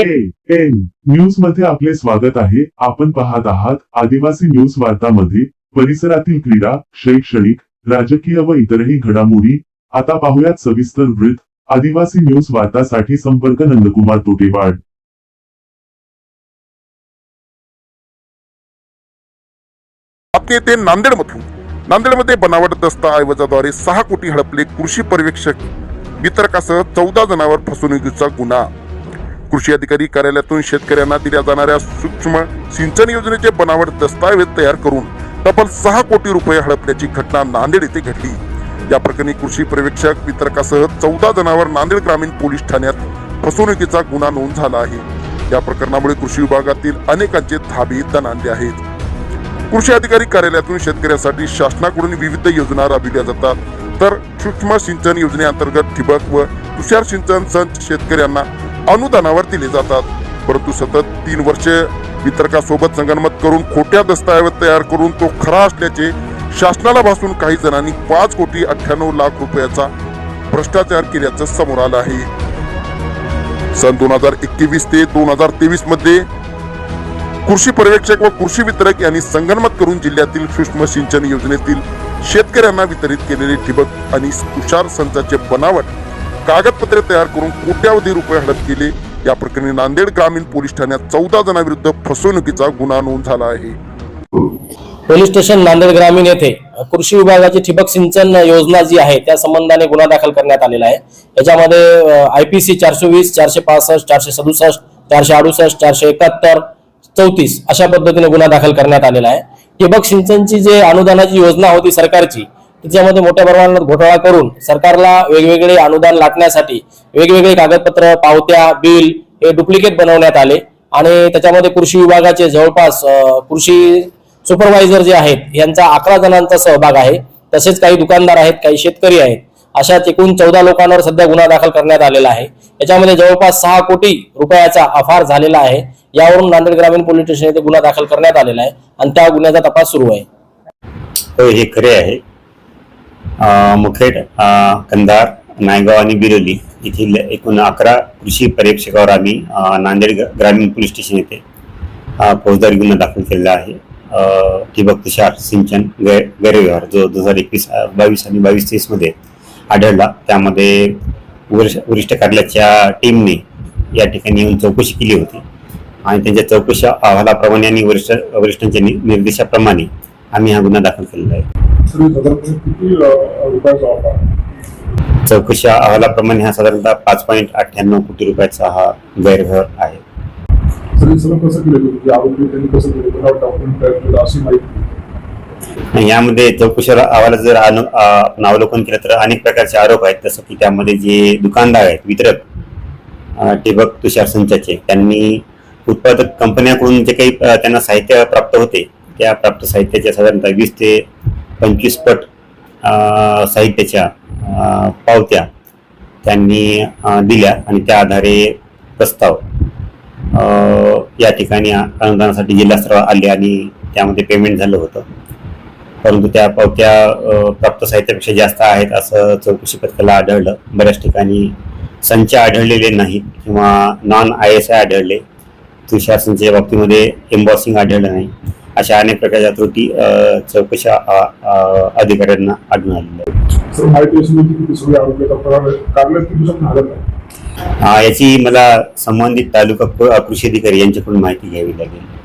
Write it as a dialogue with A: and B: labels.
A: N न्यूजमध्ये आपले स्वागत आहे. आपण पाहत आहात आदिवासी न्यूज वार्तामध्ये. परिसरातील क्रीडा शैक्षणिक राजकीय व इतरही घडामोडी. आता पाहुयात सविस्तर वृत्त. आदिवासी न्यूज वार्तासाठी संपर्क नंदकुमार तोटेवाड.
B: आपले येथे नांदेडमधून. नांदेडमध्ये बनावट दस्तऐवजाद्वारे सहा कोटी हडपले कृषी पर्यवेक्षक. वितरकासह चौदा जणांवर फसवणुकीचा गुन्हा. कृषी अधिकारी कार्यालयातून शेतकऱ्यांना दिल्या जाणाऱ्या सूक्ष्म सिंचन योजनेचे बनावट दस्तऐवज तयार करून तब्बल सहा कोटी रुपये हडपल्याची घटना नांदेड येथे घडली. या प्रकरणी कृषी पर्यवेक्षक वितरकासह चौदा जणांवर नांदेड ग्रामीण पोलीस ठाण्यात फसवणुकीचा गुन्हा नोंद झाला आहे. या प्रकरणामुळे कृषी विभागातील अनेकांचे धाबे दणाणले आहेत. कृषी अधिकारी कार्यालयातून शेतकऱ्यांसाठी शासनाकडून विविध योजना राबविल्या जातात. तर सूक्ष्म सिंचन योजनेअंतर्गत ठिबक व तुषार सिंचन संच शेतकऱ्यांना अनुदानावर दिले जातात. परंतु सतत तीन वर्षे वितरकासोबत संगनमत करून खोट्या दस्तऐवज तयार करून तो खरा असल्याचे शासनाला भासून काही जणांनी पाच कोटी अठ्ठ्याण्णव लाख रुपयाचा भ्रष्टाचार केल्याचं समोर आलं आहे. सन दोन हजार एकवीस ते दोन हजार तेवीसमध्ये कृषी पर्यवेक्षक व कृषी वितरक यांनी संगनमत करून जिल्ह्यातील सूक्ष्म सिंचन योजनेतील शेतकऱ्यांना वितरित केलेले ठिबक आणि तुषार संचाचे बनावट कागदपत्रे तयार करून कोट्यावधी रुपये हडप केले. या प्रकरणी नांदेड ग्रामीण पोलीस ठाण्यात चौदा जणांविरुद्ध फसवणुकीचा गुन्हा नोंद झाला आहे.
C: पोलीस स्टेशन नांदेड ग्रामीण येथे कृषी विभागाची ठिबक सिंचन योजना जी आहे त्या संबंधाने गुन्हा दाखल करण्यात आलेला आहे. याच्यामध्ये आय पी सी चारशे वीस चारशे पासष्ट चारशे सदुसष्ट चारशे अडुसष्ट चारशे एकाहत्तर चौतीस अशा पद्धतीने गुन्हा दाखल करण्यात आलेला आहे. ठिबक सिंचनची जे अनुदानाची योजना होती सरकारची त्याच्यामध्ये मोठ्या प्रमाणात घोटाळा करून सरकारला वेगवेगळे अनुदान लाटण्यासाठी वेगवेगळे कागदपत्र पावत्या बिल हे डुप्लिकेट बनवण्यात आले. आणि त्याच्यामध्ये कृषी विभागाचे जवळपास कृषी सुपरवायझर जे आहेत यांचा अकरा जणांचा सहभाग आहे. तसेच काही दुकानदार आहेत काही शेतकरी आहेत. अशा एकूण चौदा लोकांवर सध्या गुन्हा दाखल करण्यात आलेला आहे. याच्यामध्ये जवळपास सहा कोटी रुपयाचा अफार झालेला आहे. यावरून नांदेड ग्रामीण पोलीस स्टेशन येथे गुन्हा दाखल करण्यात आलेला आहे. आणि त्या गुन्ह्याचा तपास सुरू आहे.
D: हो हे खरे आहे. मुखेड कंधार नायगाव आणि बिरोली येथील एकूण अकरा कृषी पर्यवेक्षकावर आम्ही नांदेड ग्रामीण पोलीस स्टेशन येथे फौजदारी गुन्हा दाखल केलेला आहे. ठिबक तुषार सिंचन गै गैरव्यवहार जो दोन हजार एकवीस बावीस आणि बावीस तेवीसमध्ये आढळला. त्यामध्ये वरिष्ठ वरिष्ठ कार्यालयाच्या टीमने या ठिकाणी येऊन चौकशी केली होती. आणि त्यांच्या चौकशी अहवालाप्रमाणे आणि वरिष्ठ वरिष्ठांच्या निर्देशाप्रमाणे आम्ही हा गुन्हा दाखल केलेला आहे. चौकशी अहवालाप्रमाणे हा साधारणतः पाच पॉईंट अठ्ठ्याण्णव कोटी रुपयाचा हा गैरव्यवहार आहे. यामध्ये चौकशी अहवालात जर आपण अवलोकन केलं तर अनेक प्रकारचे आरोप आहेत. जसं की त्यामध्ये जे दुकानदार आहेत वितरक ठिबक तुषार संचाचे त्यांनी उत्पादक कंपन्याकडून जे काही त्यांना साहित्य प्राप्त होते त्या प्राप्त साहित्याच्या साधारणतः वीस ते पंचवीस पट साहित्याच्या पावत्या त्यांनी दिल्या आणि त्या आधारे प्रस्ताव या ठिकाणी अनुदानासाठी जिल्हास्तरावर आले आणि त्यामध्ये पेमेंट झालं होतं. परंतु त्या पावत्या प्राप्त साहित्यापेक्षा जास्त आहेत असं चौकशी पथकाला आढळलं. बऱ्याच ठिकाणी संच आढळलेले नाहीत किंवा नॉन आय एस आय आढळले. तुषार संचच्या बाबतीमध्ये एम्बॉसिंग आढळलं नाही. अशा अनेक प्रकारच्या त्रुटी चौकशा अधिकाऱ्यांना आढळून आलेल्या याची मला संबंधित तालुका कृषी अधिकारी यांच्याकडून माहिती घ्यावी लागेल.